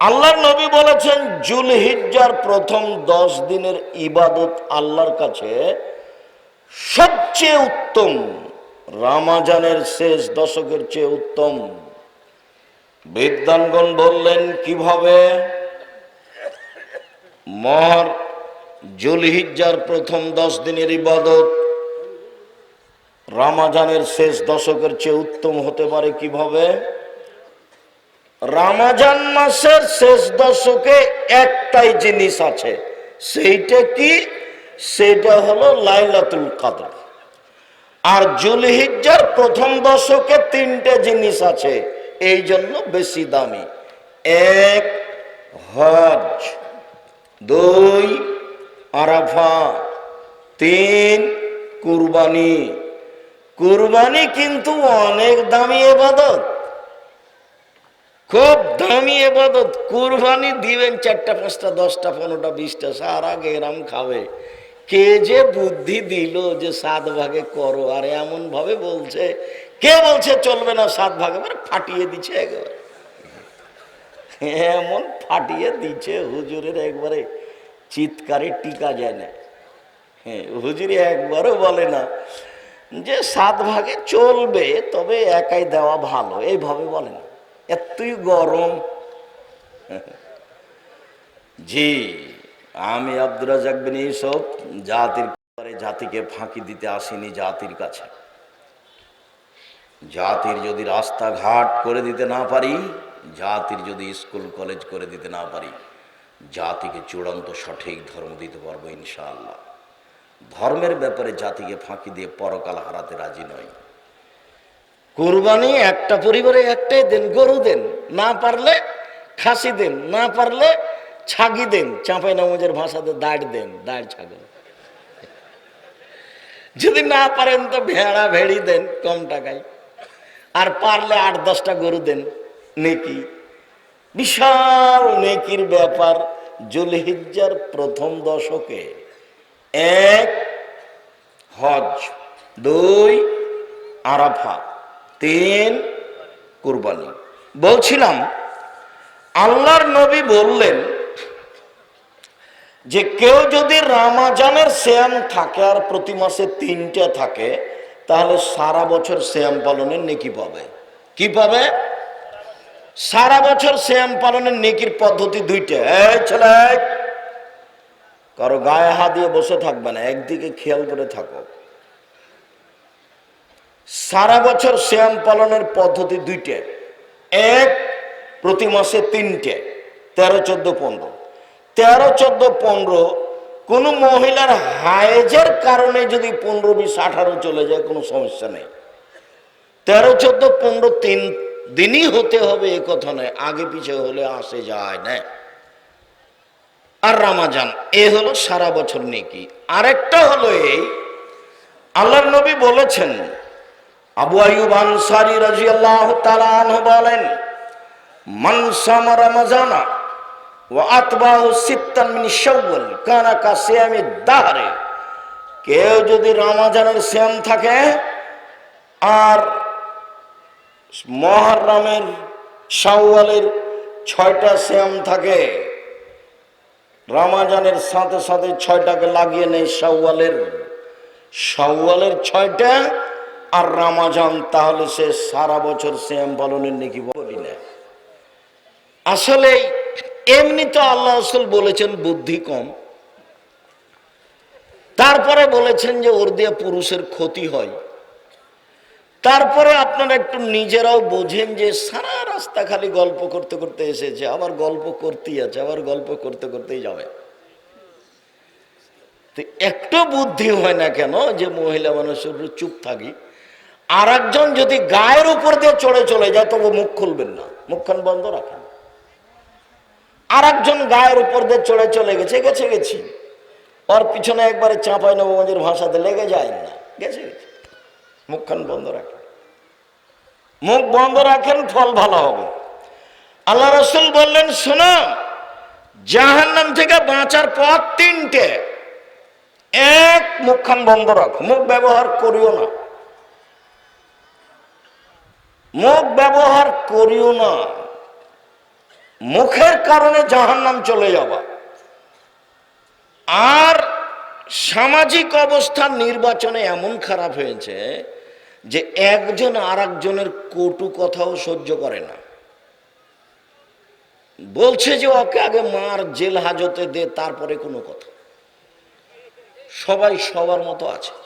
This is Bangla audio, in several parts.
আল্লাহর নবী বলেছেন, জুলহিজ্জার প্রথম দশ দিনের ইবাদত আল্লাহর কাছে সবচেয়ে উত্তম, রামাজানের শেষ দশকের চেয়ে উত্তম। বিদ্যানগণ বললেন, কীভাবে? মহর জুলহিজ্জার প্রথম দশ দিনের ইবাদত রামাজানের শেষ দশকের চেয়ে উত্তম হতে পারে কীভাবে? রামাজান মাসের শেষ দশকে একটাই জিনিস আছে। সেইটা কি? সেটা হলো লাইলাতুল কাদর। আর জুলহিজ্জার প্রথম দশকে তিনটে জিনিস আছে, এই জন্য বেশি দামি। এক, হজ। দুই, আরাফা। তিন, কুরবানি। কুরবানি কিন্তু অনেক দামি এবাদত। খুব দামি এবাদত। কুরবানি দিবেন চারটা, পাঁচটা, দশটা, পনেরোটা, বিশটা, সারা গেরাম খাবে। কে যে বুদ্ধি দিল যে সাত ভাগে করো, আর এমন ভাবে বলছে, কে বলছে চলবে না সাত ভাগে? মানে ফাটিয়ে দিচ্ছে একেবারে। এমন ফাটিয়ে দিচ্ছে হুজুরের একবারে চিৎকারে টিকা যায় না। হ্যাঁ হুজুরি একবারও বলে না যে সাত ভাগে চলবে, তবে একাই দেওয়া ভালো, এইভাবে বলে না। এতই গরম। জি, আমি আব্দুর রাজাক ইউসুফ, জাতির ব্যাপারে জাতিকে ফাঁকি দিতে আসিনি জাতির কাছে। জাতির যদি রাস্তাঘাট করে দিতে না পারি, জাতির যদি স্কুল, কলেজ করে দিতে না পারি, জাতিকে চূড়ান্ত সঠিক ধর্ম দিতে পারব ইনশাআল্লাহ। ধর্মের ব্যাপারে জাতিকে ফাঁকি দিয়ে পরকাল হারাতে রাজি নয় কোরবানি একটা পরিবারে একটাই দেন, গরু দেন। না পারলে খাসি দেন, না পারলে ছাগি দেন, চাঁপাই নামাজের ভাষাতে দাঁড় দেন, দাঁড় ছাগল। যদি না পারেন তো ভেড়া ভেড়ি দেন কম টাকায়। আর পারলে আট দশটা গরু দেন, নেকি। বিশাল নেকির ব্যাপার, জুলহিজ্জার প্রথম দশকে। এক, হজ। দুই আরাফা তিন কুরবানি। বলছিলাম, আল্লাহর নবী বললেন যে কেউ যদি রামাজানের শ্যাম থাকে আর প্রতি মাসে তিনটা থাকে, তাহলে সারা বছর শ্যাম পালনের নেকি পাবে। কি পাবে? সারা বছর শ্যাম পালনের নেকির পদ্ধতি দুইটা। কারও গায়ে হাত দিয়ে বসে থাকবে না, একদিকে খেয়াল করে থাকো। সারা বছর শ্যাম পালনের পদ্ধতি দুইটে। এক, প্রতি মাসে তিনটে, তেরো, চোদ্দ, পনেরো। তেরো, চোদ্দ, পনেরো, কোনো মহিলার হায়েজের কারণে যদি পনেরো, বিশ, আঠারো চলে যায়, কোনো সমস্যা নেই। তেরো, চোদ্দ, পনেরো, তিন দিনই হতে হবে, এ কথা নয়। আগে পিছে হলে আসে যায় না। আর রামাজান, এ হলো সারা বছর নেকি। আরেকটা হলো এই, আল্লাহর নবী বলেছেন আবু আয়ুব আনসারি রাদিয়াল্লাহু তাআলা আনহু বলেন, মান সামা রমাজানা ওয়া আতবাহু সিত্তান মিন শাওয়াল কানা কা সিয়ামি দাহরে কেউ যদি রমাজানের শ্যাম থাকে আর মহরমের শাওয়ালের ছয়টা শ্যাম থাকে, রমাজানের সাথে সাথে ছয়টাকে লাগিয়ে নেই শাওয়ালের। শাওয়ালের ছয়টা আর রামাজান তাহলে সে সারা বছর শ্যাম পালনের নাকি বলি না। আসলে এমনি তো আল্লাহ আসল বলেছেন বুদ্ধি কম। তারপরে বলেছেন যে ওর দিয়ে পুরুষের ক্ষতি হয়। তারপরে আপনারা একটু নিজেরাও বোঝেন যে সারা রাস্তা খালি গল্প করতে করতে এসেছে, আবার গল্প করতেই আছে, আবার গল্প করতে করতেই যাবে। তো একটু বুদ্ধি হয় না কেন যে মহিলা মানুষের চুপ থাকি? আর একজন যদি গায়ের উপর দিয়ে চড়ে চলে যায়, তবু মুখ খুলবেন না। মুখখান বন্ধ রাখেন। আর একজন গায়ের উপর দিয়ে চড়ে চলে গেছে গেছে গেছি। ওর পিছনে একবারে চাঁপাই নবগঞ্জের ভাষাতে লেগে যায় না, গেছে গেছে। মুখখান বন্ধ রাখেন। মুখ বন্ধ রাখেন, ফল ভালো হবে। আল্লাহ রসুল বললেন, শোনো, জাহান্নাম থেকে বাঁচার পথ তিনটে। এক, মুখখান বন্ধ রাখো। মুখ ব্যবহার করিও না। মুখ ব্যবহার করিও না। মুখের কারণে জাহান্নাম চলে যাওয়া। আর সামাজিক অবস্থার নির্বাচনে এমন খারাপ হয়েছে যে একজন আর একজনের কটু কথাও সহ্য করে না। বলছে যে ওকে আগে মার, জেল হাজতে দে, তারপরে কোনো কথা। সবাই সবার মতো আছে।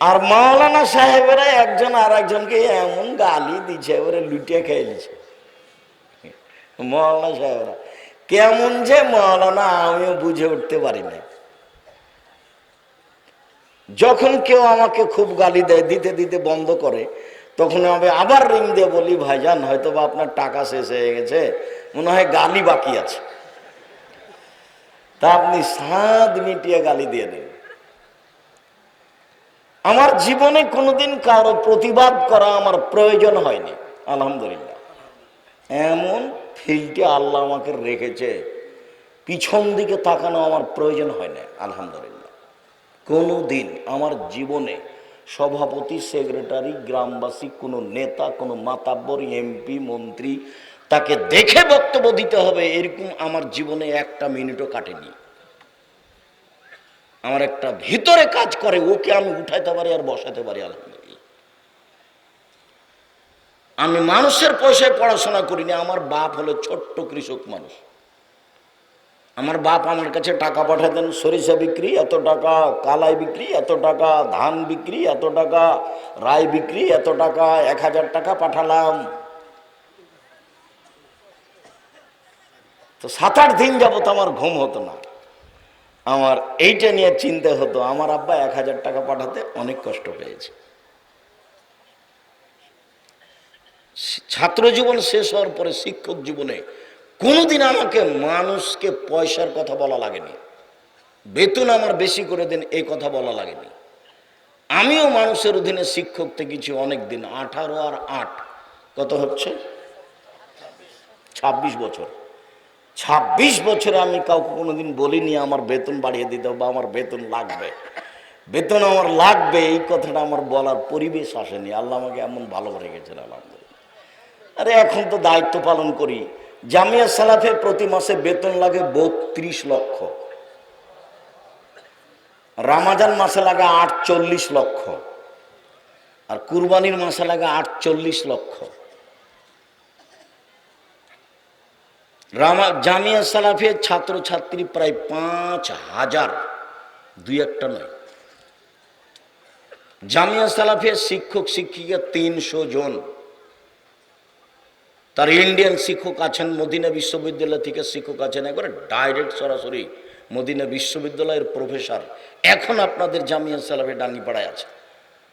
আর মাওলানা সাহেবেরা একজন আর একজনকে এমন গালি দিচ্ছে এবারে লুটিয়ে খেয়ে দিচ্ছে মাওলানা সাহেবরা, কেমন যে মাওলানা, আমিও বুঝে উঠতে পারি না যখন কেউ আমাকে খুব গালি দেয়, দিতে দিতে বন্ধ করে, তখন আমি আবার রিং দিয়ে বলি, ভাইজান হয়তো বা আপনার টাকা শেষ হয়ে গেছে, মনে হয় গালি বাকি আছে। তা আপনি সাত মিটিয়ে গালি দিয়ে দিন আমার জীবনে কোনোদিন কারও প্রতিবাদ করা আমার প্রয়োজন হয়নি, আলহামদুলিল্লাহ। এমন ফিল্ডে আল্লাহ আমাকে রেখেছে, পিছন দিকে তাকানো আমার প্রয়োজন হয় না আলহামদুলিল্লাহ। কোনো দিন আমার জীবনে সভাপতি, সেক্রেটারি, গ্রামবাসী, কোনো নেতা, কোনো মাতাব্বর, এমপি, মন্ত্রী, তাকে দেখে বক্তব্য দিতে হবে, এরকম আমার জীবনে একটা মিনিটও কাটেনি। আমার একটা ভিতরে কাজ করে, ওকে আমি উঠাইতে পারি আর বসাতে পারি, আলহামদুলিল্লাহ। আমি মানুষের পয়সায় পড়াশোনা করিনি, আমার বাপ হলো ছোট্ট কৃষক মানুষ। আমার বাপ আমার কাছে টাকা পাঠাতেন সরিষা বিক্রি, এত টাকা, কালাই বিক্রি, এত টাকা, ধান বিক্রি, এত টাকা রায় বিক্রি, এত টাকা, এক হাজার টাকা পাঠালাম। তো সাত আট দিন যাবত আমার ঘুম হতো না। আমার এইটা নিয়ে চিন্তা হতো, আমার আব্বা এক হাজার টাকা পাঠাতে অনেক কষ্ট পেয়েছে। ছাত্র জীবন শেষ হওয়ার পরে শিক্ষক জীবনে কোনোদিন আমাকে মানুষকে পয়সার কথা বলা লাগেনি। বেতন আমার বেশি করে দিন এই কথা বলা লাগেনি। আমিও মানুষের অধীনে শিক্ষক থেকেছি অনেক দিন আঠারো আর আট, কত হচ্ছে? ছাব্বিশ বছর। ছাব্বিশ বছরে আমি কাউকে কোনোদিন বলিনি, আমার বেতন বাড়িয়ে দিতে বা আমার বেতন লাগবে। বেতন আমার লাগবে, এই কথাটা আমার বলার পরিবেশ আসেনি। আল্লাহ আমাকে এমন ভালো রেখেছেন, আলহামদুলিল্লাহ। আরে এখন তো দায়িত্ব পালন করি। জামিয়া সালাফে প্রতি মাসে বেতন লাগে বত্রিশ লক্ষ। রামাজান মাসে লাগে আটচল্লিশ লক্ষ। আর কুরবানির মাসে লাগে আটচল্লিশ লক্ষ। রামা জামিয়া সালাফে ছাত্রছাত্রী প্রায় পাঁচ হাজার। দুই একটা নয়। জামিয়া সালাফে শিক্ষক, শিক্ষিকা তিনশো জন। তার ইন্ডিয়ান শিক্ষক আছেন, মদিনা বিশ্ববিদ্যালয় থেকে শিক্ষক আছেন, একবারে ডাইরেক্ট সরাসরি মদিনা বিশ্ববিদ্যালয়ের প্রফেসর। এখন আপনাদের জামিয়া সালাফে ডাঙ্গিপাড়ায় আছে।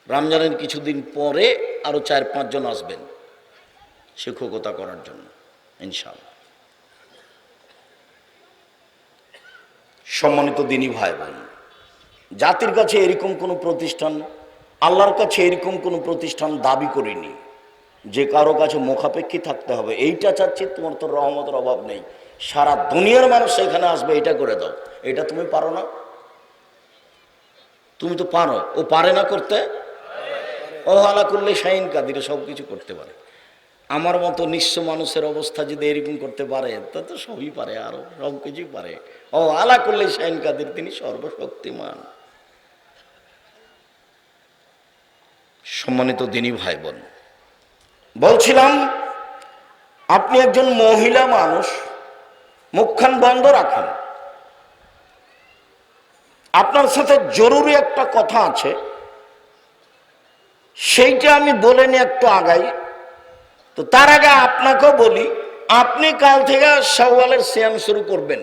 রমজানের কিছুদিন পরে আরও চার পাঁচজন আসবেন শিক্ষকতা করার জন্য, ইনশাআল্লাহ। সম্মানিত দিনী ভাই বোন, জাতির কাছে এরকম কোনো প্রতিষ্ঠান, আল্লাহর কাছে এরকম কোনো প্রতিষ্ঠান দাবি করিনি। যে কারও কাছে মুখাপেক্ষী থাকতে হবে, এইটা চাচ্ছি, তোমার তো রহমতের অভাব নেই। সারা দুনিয়ার মানুষ সেখানে আসবে, এটা করে দাও। এটা তুমি পারো না? তুমি তো পারো। ও পারে না করতে? ও হালা করলে শাহিন কাদিরে সব কিছু করতে পারে। আমার মতো নিঃস্ব মানুষের অবস্থা যদি এরকম করতে পারে, তা তো সবই পারে, আরও সব কিছুই পারে। ও আলা করলে শাহিন কাদের, তিনি সর্বশক্তিমান। সম্মানিত দিনী ভাই বোন বলছিলাম, আপনি একজন মহিলা মানুষ, মুখখান বন্ধ রাখেন। আপনার সাথে জরুরি একটা কথা আছে, সেইটা আমি বলে নি একটু আগাই। তো তার আগে আপনাকেও বলি, আপনি কাল থেকে সওয়ালের শ্যাম শুরু করবেন।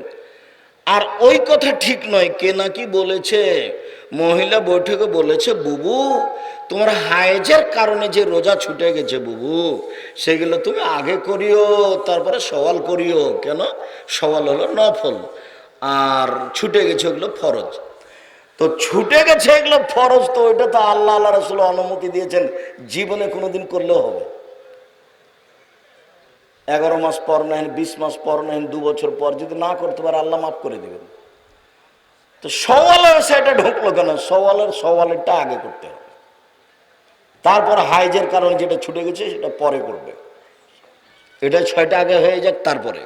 আর ওই কথা ঠিক নয়, কে নাকি বলেছে? মহিলা বৈঠকে বলেছে, বুবু, তোমার হায়েজের কারণে যে রোজা ছুটে গেছে বুবু, সেগুলো তুমি আগে করিও, তারপরে সওয়াল করিও। কেন? সওয়াল হলো নফল। আর ছুটে গেছে ওগুলো ফরজ। তো ছুটে গেছে এগুলো ফরজ, তো ওইটা তো আল্লাহ আল্লাহ রসুল অনুমতি দিয়েছেন। জীবনে কোনোদিন করলেও হবে। এগারো মাস পর নেন, বিশ মাস পর নেন, দু বছর পর, যদি না করতে পারে আল্লাহ মাফ করে দেবেন। তো সওয়ালের সেটা ঢুকলো কেন? সওয়ালের সওয়ালেরটা আগে করতে হবে। তারপর হাইজের কারণে যেটা ছুটে গেছে, সেটা পরে করবে। এটা ছয়টা আগে হয়ে যাক, তারপরে।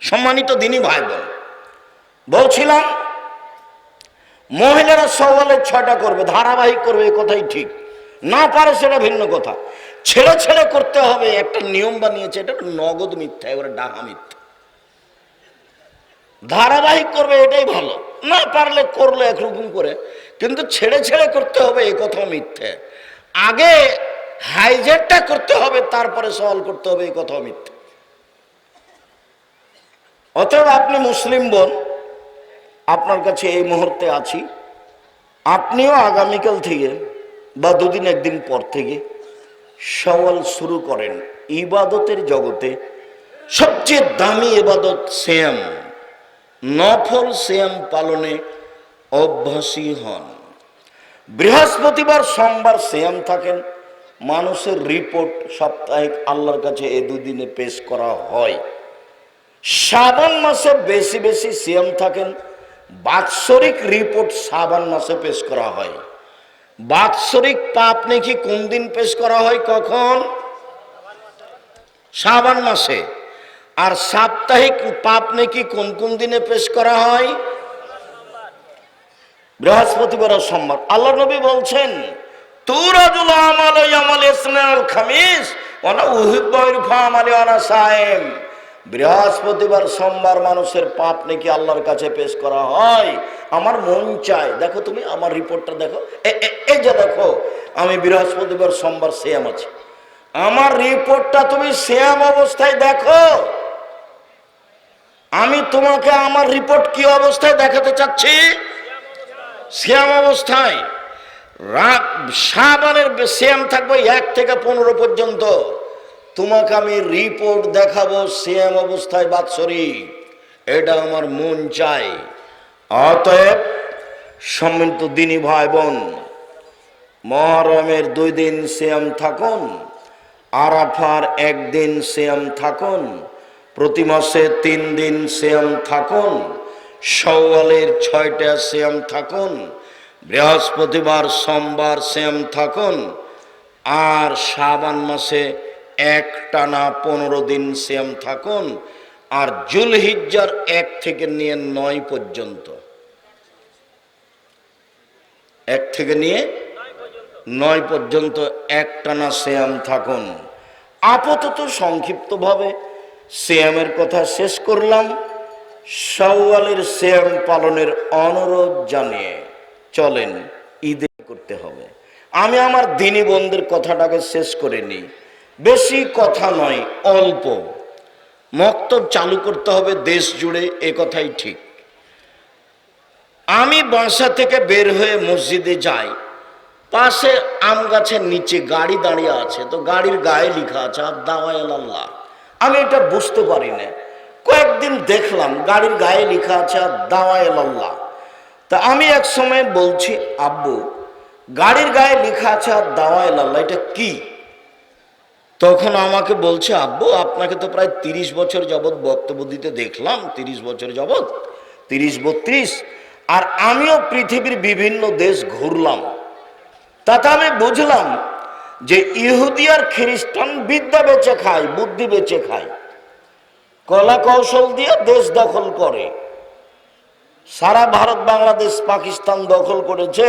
সম্মানিত দিনই ভাই বল বলছিলাম, মহিলারা সওয়ালের ছয়টা করবে, ধারাবাহিক করবে, এ কথাই ঠিক। না পারে সেটা ভিন্ন কথা। ছেড়ে ছেড়ে করতে হবে, একটা নিয়ম বানিয়েছে, এটা নগদ মিথ্যা এবারে ডাহা মিথ্যা। ধারাবাহিক করবে, এটাই ভালো। না পারলে করলে একরকম করে, কিন্তু ছেড়ে ছেড়ে করতে হবে, এ কথা মিথ্যে। আগে হাইজেটটা করতে হবে, তারপরে সওয়াল করতে হবে এই কথা মিথ্যে। অতএব আপনি মুসলিম বোন, আপনার কাছে এই মুহূর্তে আছি। আপনিও আগামীকাল থেকে বা দুদিন একদিন পর থেকে সওয়াল শুরু করেন, ইবাদতের জগতে সবচেয়ে দামি ইবাদত শ্যাম নফল শ্যাম পালনে অভ্যাসী হন। বৃহস্পতিবার সোমবার শ্যাম থাকেন, মানুষের রিপোর্ট সাপ্তাহিক আল্লাহর কাছে এ দুদিনে পেশ করা হয়। শ্রাবণ মাসে বেশি বেশি সিএম থাকেন, বাৎসরিক রিপোর্ট শ্রাবণ মাসে পেশ করা হয়। বাৎসরিক পাপ নাকি কোন দিন পেশ করা হয় কখন? শ্রাবণ মাসে। আর সাপ্তাহিক পাপ নাকি কোন কোন দিনে পেশ করা হয়? বৃহস্পতিবার সোমবার। আল্লাহ নবী বলছেন তুরাজুল আমাল ইয়ামাল ইসনাল খামিস ওনা উহিব্বু ইরফা আমালি ওনা সায়েম বৃহস্পতিবার, সোমবার মানুষের পাপ নাকি আল্লাহর কাছে পেশ করা হয়। আমার মন চায়। দেখো তুমি, আমার রিপোর্টটা দেখো। এ- এই যে দেখো, আমি বৃহস্পতিবার সোমবার সেম আছি। আমার রিপোর্টটা তুমি শ্যাম অবস্থায় দেখো। আমি তোমাকে আমার রিপোর্ট কি অবস্থায় দেখাতে চাচ্ছি? শ্যাম অবস্থায়। রাত সাবানের শ্যাম থাকবে এক থেকে পনেরো পর্যন্ত। তোমাকে আমি রিপোর্ট দেখাবো শ্যাম অবস্থায় বাৎসরিক। এটা আমার মন চাই অতএব সম্মিলিত দিনী ভাই বোন মহরমের দুই দিন শ্যাম থাকুন, আরাফার একদিন শ্যাম থাকুন, প্রতি মাসে তিন দিন শ্যাম থাকুন সওয়ালের ছয়টা শ্যাম থাকুন, বৃহস্পতিবার, সোমবার শ্যাম থাকুন, আর শ্রাবণ মাসে এক টানা পনেরো দিন শ্যাম থাকুন, আর জুলহিজ্জার এক থেকে নিয়ে নয় পর্যন্ত। এক থেকে নিয়ে নয় পর্যন্ত একটানা শ্যাম থাকুন। আপাতত সংক্ষিপ্তভাবে শ্যামের কথা শেষ করলাম। সওয়ালের শ্যাম পালনের অনুরোধ জানিয়ে চলেন, ঈদে করতে হবে। আমি আমার দিনী বন্ধুর কথাটাকে শেষ করে নিই। বেশি কথা নয়, অল্প। মক্তব চালু করতে হবে দেশ জুড়ে, এ কথাই ঠিক। আমি বাসা থেকে বের হয়ে মসজিদে যাই। পাশে আম গাছের নিচে গাড়ি দাঁড়িয়ে আছে, তো গাড়ির গায়ে লেখা আছে আল্লাহ। আমি এটা বুঝতে পারি না। কয়েকদিন দেখলাম গাড়ির গায়ে লেখা আছে আল্লাহ। তা আমি এক সময় বলছি, আব্বু, গাড়ির গায়ে লেখা আছে দাওয়াল আল্লাহ। এটা কি? তখন আমাকে বলছে, আব্বু, আপনাকে তো প্রায় তিরিশ বছর যাবৎ বক্তব্য দিতে দেখলাম, তিরিশ বছর যাবৎ, তিরিশ বত্রিশ, আর আমিও পৃথিবীর বিভিন্ন দেশ ঘুরলাম। তাতে আমি বুঝলাম যে ইহুদি আর খ্রিস্টান বিদ্যা বেচে খায়, বুদ্ধি বেচে খায়। কলা কৌশল দিয়ে দেশ দখল করে। সারা ভারত, বাংলাদেশ, পাকিস্তান দখল করেছে,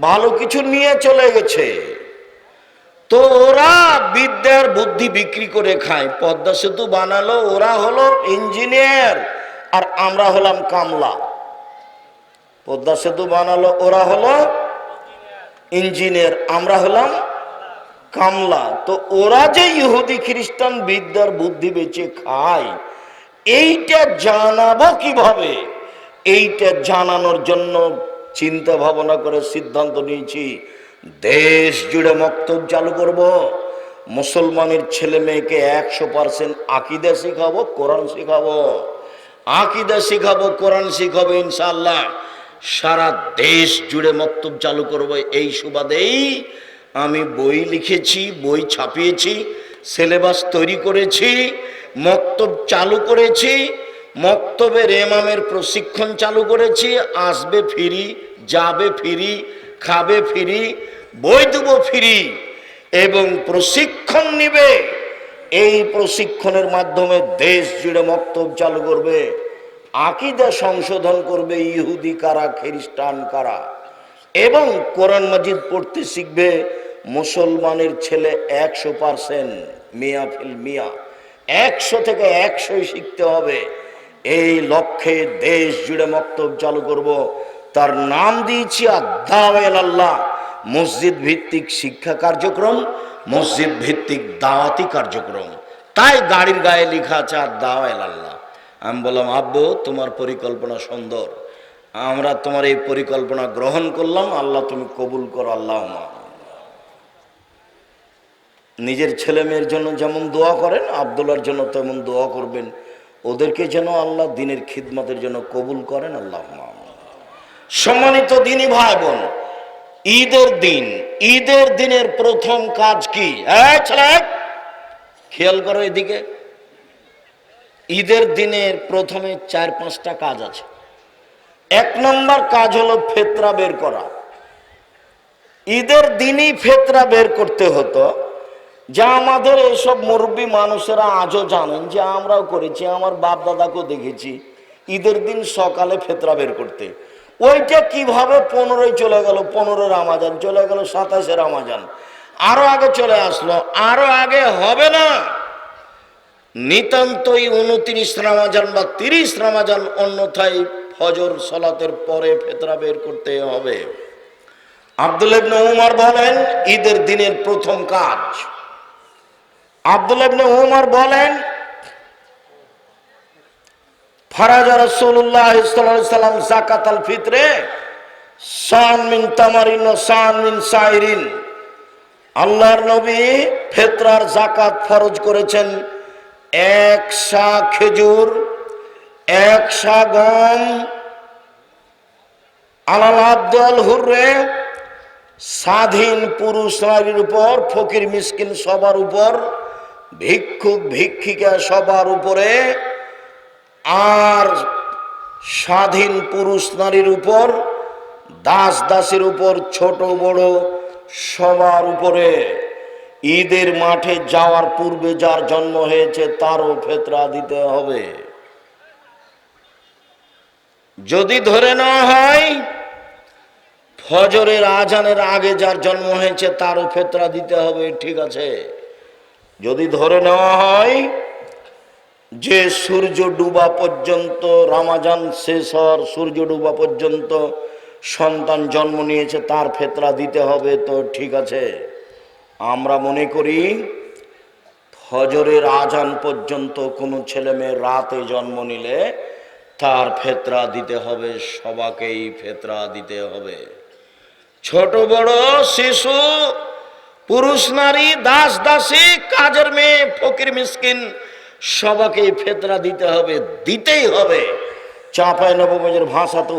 ভালো কিছু নিয়ে চলে গেছে। তো ওরা বিদ্যার বুদ্ধি বিক্রি করে খায়। পদ্মা সেতু বানালো, ওরা হলো ইঞ্জিনিয়ার, আর আমরা হলাম কামলা। পদ্মা সেতু বানালো, ওরা হলো ইঞ্জিনিয়ার, আমরা হলাম কামলা। তো ওরা যে ইহুদি খ্রিস্টান বিদ্যার বুদ্ধি বেঁচে খায়, এইটা জানাব কীভাবে? এইটা জানানোর জন্য চিন্তা ভাবনা করে সিদ্ধান্ত নিয়েছি, দেশ জুড়ে মক্তব চালু করব। মুসলমানের ছেলে মেয়েকে একশো পার্সেন্ট আকিদা শিখাবো, কোরআন শিখাবো। আকিদা শিখাবো, কোরআন শিখাবো ইনশাল্লাহ সারা দেশ জুড়ে মক্তব চালু করব এই সুবাদেই আমি বই লিখেছি, বই ছাপিয়েছি, সিলেবাস তৈরি করেছি, মক্তব চালু করেছি মক্তবের এমামের প্রশিক্ষণ চালু করেছি, আসবে ফিরি, যাবে ফিরি, খাবে ফিরি, বই দেবো ফিরি এবং প্রশিক্ষণ নিবে। এই প্রশিক্ষণের মাধ্যমে দেশ জুড়ে মক্তব চালু করবে। আকিদা সংশোধন করবে ইহুদি কারা, খ্রিস্টান কারা। এবং কোরআন মাজিদ পড়তে শিখবে, মুসলমানের ছেলে একশো পারসেন্ট মিয়া ফিল মিয়া। একশো থেকে একশোই শিখতে হবে। এই লক্ষ্যে দেশ জুড়ে মক্তব চালু করব। তার নাম দিয়েছি আল্লাহ। মসজিদ ভিত্তিক শিক্ষা কার্যক্রম, মসজিদ ভিত্তিক দাওয়াতি কার্যক্রম। তাই গাড়ির গায়ে লেখা আছে আদাওয়াল আল্লাহ। আমি বললাম, আব্বু, তোমার পরিকল্পনা সুন্দর। আমরা তোমার এই পরিকল্পনা গ্রহণ করলাম, আল্লাহ তুমি কবুল করো, আল্লাহ নিজের ছেলে মেয়ের জন্য যেমন দোয়া করেন আবদুল্লার জন্য তেমন দোয়া করবেন। ওদেরকে যেন আল্লাহ দিনের খিদমতের জন্য কবুল করেন, আল্লাহ সম্মানিত দিনই ভাই বোন ঈদের দিন, ঈদের দিনের প্রথম কাজ কি? এই ছেলে, খেয়াল করো এদিকে। ঈদের দিনের প্রথমে চার, পাঁচটা কাজ আছে। এক নম্বর কাজ হলো ফেতরা বের করা। ঈদের দিনই ফেতরা বের করতে হতো। যা আমাদের এইসব মুরব্বী মানুষেরা আজও জানেন যে আমরাও করেছি, আমার বাপ দাদাকেও দেখেছি ঈদের দিন সকালে ফেতরা বের করতে। ওইটা কীভাবে পনেরোই চলে গেল? পনেরো রামাজান, চলে গেল সাতাশে রামাজান। আরও আগে চলে আসলো, আরও আগে হবে না। নিতান্তই উনত্রিশ রামাজান বা তিরিশ রামাজান অন্যথায় ফজর সলাতের পরে ফেতরা বের করতে হবে। আব্দুল উমর বলেন, ঈদের দিনের প্রথম কাজ। আব্দুল উমর বলেন সাল্লাম ফিতরে, সান মিন তামারিন ও সান মিন আল্লাহর নবী ফেতরার জাকাত ফরজ করেছেন। এক সা খেজুর, এক সা গম আলাল আব্দুল হুররে, স্বাধীন পুরুষ নারীর উপর, ফকির মিসকিন সবার উপর, ভিক্ষুক ভিক্ষিকা সবার উপরে, আর স্বাধীন পুরুষ নারীর উপর, দাস দাসের উপর, ছোট বড় সবার উপরে। ঈদের মাঠে যাওয়ার পূর্বে যার জন্ম হয়েছে তারও ফেতরা দিতে হবে। যদি ধরে নেওয়া হয়, ফজরের আজানের আগে যার জন্ম হয়েছে তারও ফেতরা দিতে হবে, ঠিক আছে? যদি ধরে নেওয়া হয়, যে সূর্য ডুবা পর্যন্ত রামাজান শেষ হওয়ার সূর্য ডুবা পর্যন্ত সন্তান জন্ম নিয়েছে তার ফেতরা দিতে হবে, তো ঠিক আছে। আমরা মনে করি ফজরের আজান পর্যন্ত কোনো ছেলে মেয়ে রাতে জন্ম নিলে তার ফেতরা দিতে হবে, সবাকেই ফেতরা দিতে হবে। ছোট বড় শিশু, পুরুষ নারী, দাস দাসী, কাজের মেয়ে, ফকির মিসকিন সবাকে ফেতরা দিতে হবে, দিতেই হবে। চাঁপায় নবমের ভাষা তো